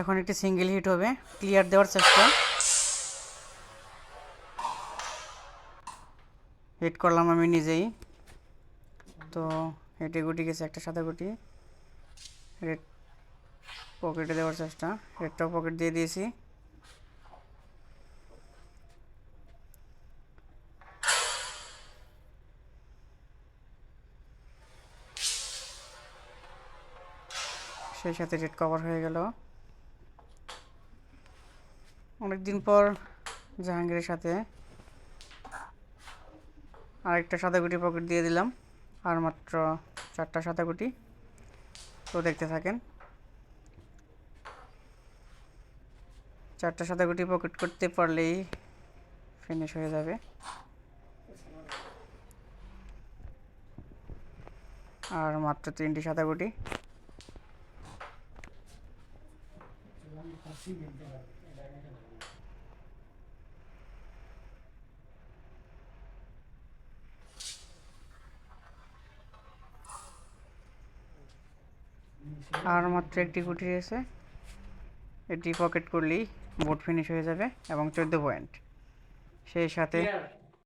এখন একটি single hit হবে। ক্লিয়ার দেওয়ার চেষ্টা। হিট করলাম আমি নিজেই। তো হেঁটে গুটি গেছে একটা সাদা গুটি। রেড পকেটে দেওয়ার চেষ্টা। রেডটাও পকেট দিয়ে দিয়েছি। সেই সাথে রেড কভার হয়ে গেল। অনেকদিন পর জাহাঙ্গীরের সাথে আরেকটা সাদা গুটি পকেট দিয়ে দিলাম, আর মাত্র চারটা সাদা গুটি তো দেখতে থাকেন। চারটা সাদা গুটি পকেট করতে পারলেই ফিনিশ হয়ে যাবে। আর মাত্র তিনটি সাদা গুটি আর মাত্র একটি গুটি রয়েছে। এটি পকেট করলেই বোর্ড ফিনিশ হয়ে যাবে এবং চোদ্দ পয়েন্ট সেই সাথে